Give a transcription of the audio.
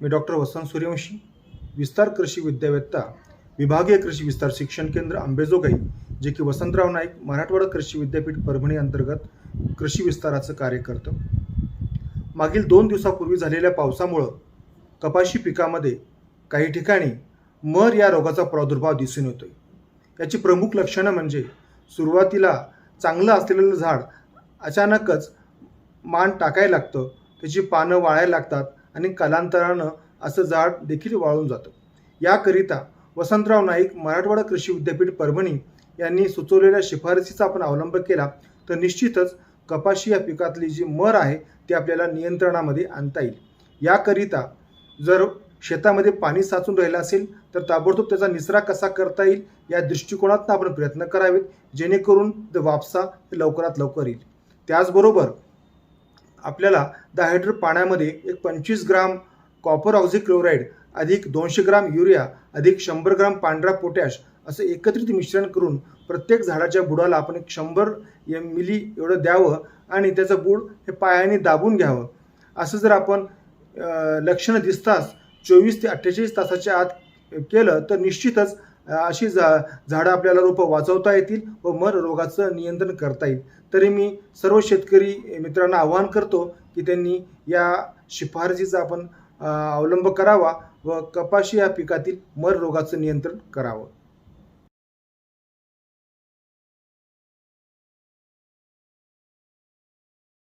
मी doctor वसंत सूर्यवंशी विस्तार कृषी विद्यावेत्ता विभागीय कृषी विस्तार शिक्षण केंद्र अंबेजोगाई जे की वसंतराव नाईक मराठवाडा कृषी विद्यापीठ परभणी अंतर्गत कृषी विस्ताराचं कार्य करतं. मागील दोन दिवसापूर्वी झालेल्या पावसामुळं कपाशी पिकामध्ये काही ठिकाणी मर या रोगाचा प्रादुर्भाव दिसून येतोय. याची प्रमुख लक्षणं म्हणजे सुरुवातीला चांगलं असलेलं झाड अचानकच मान टाकायला लागतं त्याची पानं वाळायला लागतात आणि कालांतरानं असं झाड देखील वाळून जातं. याकरिता वसंतराव नाईक मराठवाडा कृषी विद्यापीठ परभणी यांनी सुचवलेल्या शिफारसीचा आपण अवलंब केला तर निश्चितच कपाशी या पिकातली जी मर आहे ती आपल्याला नियंत्रणामध्ये आणता येईल. याकरिता जर शेतामध्ये पाणी साचून राहिलं असेल तर ताबडतोब त्याचा निचरा कसा करता येईल या दृष्टिकोनातून आपण प्रयत्न करावेत जेणेकरून ते वापसा लवकरात लवकर येईल. त्याचबरोबर आपल्याला दहा लिटर पाण्यामध्ये एक पंचवीस ग्राम कॉपर ऑक्झिक्लोराईड अधिक दोनशे ग्राम युरिया अधिक शंभर ग्राम पांढरा पोटॅश असं एकत्रित मिश्रण करून प्रत्येक झाडाच्या बुडाला आपण एक शंभर एम मिली एवढं द्यावं आणि त्याचं बुड हे पायाने दाबून घ्यावं. असं जर आपण लक्षणं दिसताच चोवीस ते अठ्ठेचाळीस तासाच्या आत केलं तर निश्चितच अशी झा झाडं आपल्याला रोपं वाचवता येतील व मर रोगाचं नियंत्रण करता येईल. तरी मी सर्व शेतकरी मित्रांना आवाहन करतो की त्यांनी या शिफारसीचा आपण अवलंब करावा व कपाशी या पिकातील मर रोगाचं नियंत्रण करावं.